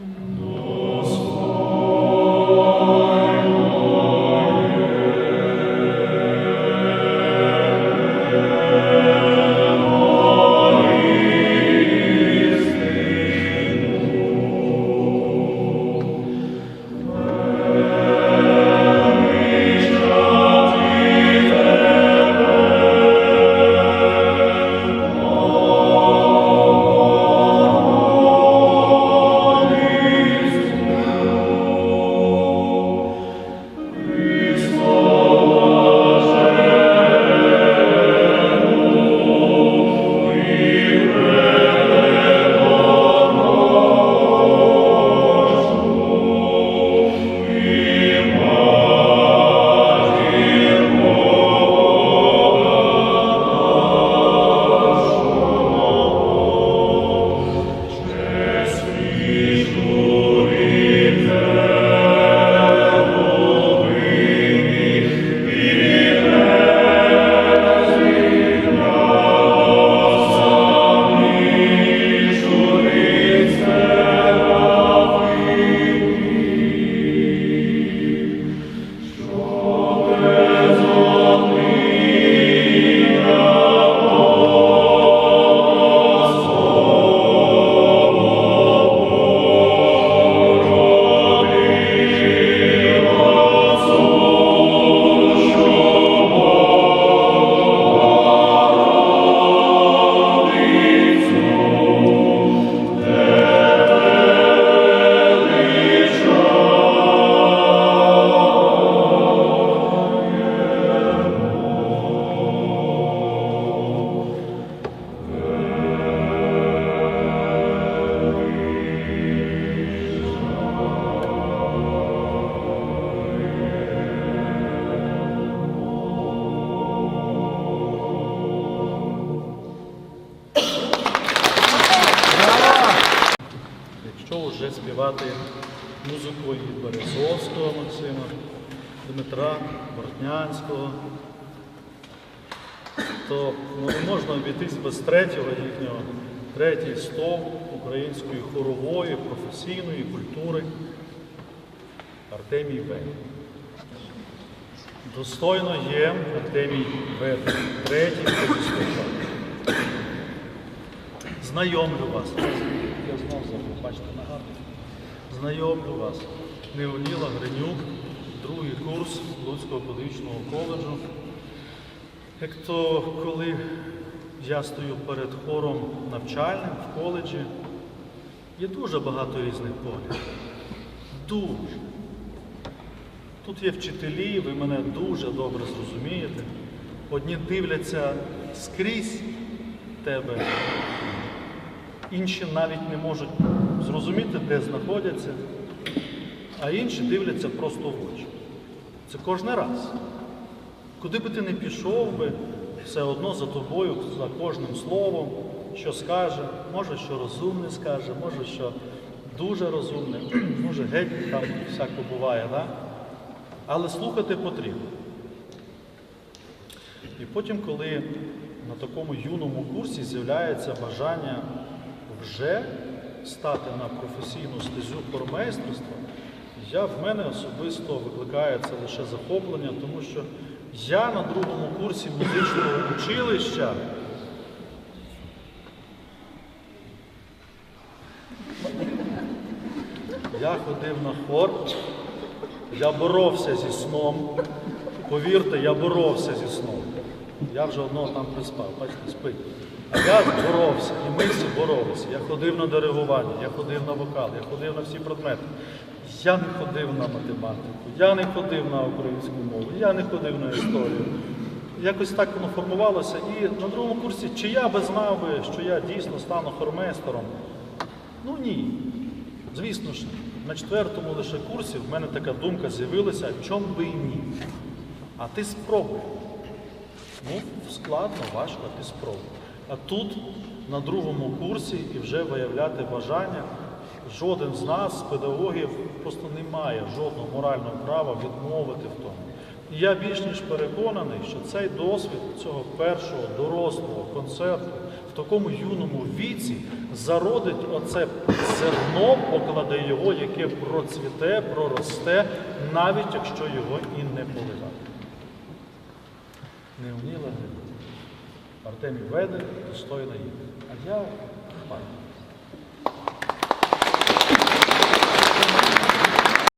Якщо співати музику і Березовського Максима, Дмитра Бортнянського, то ну, не можна обійтись без третього їхнього, третій стов української хорової, професійної культури Артемій Бей. Достойно є Артемій Бей, третій позіслухав. Знайомлю вас. Я знов забув, бачите, нагадую. Знайомлю вас. Неоніла Гринюк, другий курс Луцького педагогічного коледжу. Як то коли я стою перед хором навчальним в коледжі, є дуже багато різних поглядів. Дуже. Тут є вчителі, ви мене дуже добре зрозумієте. Одні дивляться скрізь тебе, інші навіть не можуть зрозуміти, де знаходяться, а інші дивляться просто в очі. Це кожен раз. Куди би ти не пішов би, все одно за тобою, за кожним словом, що скаже, може, що розумне скаже, може, що дуже розумне, може, геть там всяко буває, да? але слухати потрібно. І потім, коли на такому юному курсі з'являється бажання вже стати на професійну стезю хормейстерства, я в мене особисто викликає це лише захоплення, тому що я на другому курсі музичного училища я ходив на хор, я боровся зі сном. Повірте, я боровся зі сном. Я вже одного там приспав, бачите, спить. А я боровся, і ми всі боролися. Я ходив на диригування, я ходив на вокал, я ходив на всі предмети. Я не ходив на математику, я не ходив на українську мову, я не ходив на історію. Якось так воно формувалося. І на другому курсі, чи я би знав би, що я дійсно стану хормейстером? Ну ні. Звісно ж, на четвертому лише курсі в мене така думка з'явилася, чом би і ні. А ти спробуй. Ну, складно, важко, ти спробуй. А тут, на другому курсі, і вже виявляти бажання, жоден з нас, педагогів, просто не має жодного морального права відмовити в тому. І я більш ніж переконаний, що цей досвід цього першого дорослого концерту в такому юному віці зародить оце зерно, покладе його, яке процвіте, проросте, навіть якщо його і не поливати. Не вміла. Артемій веде, достойна їх. А я хвалю.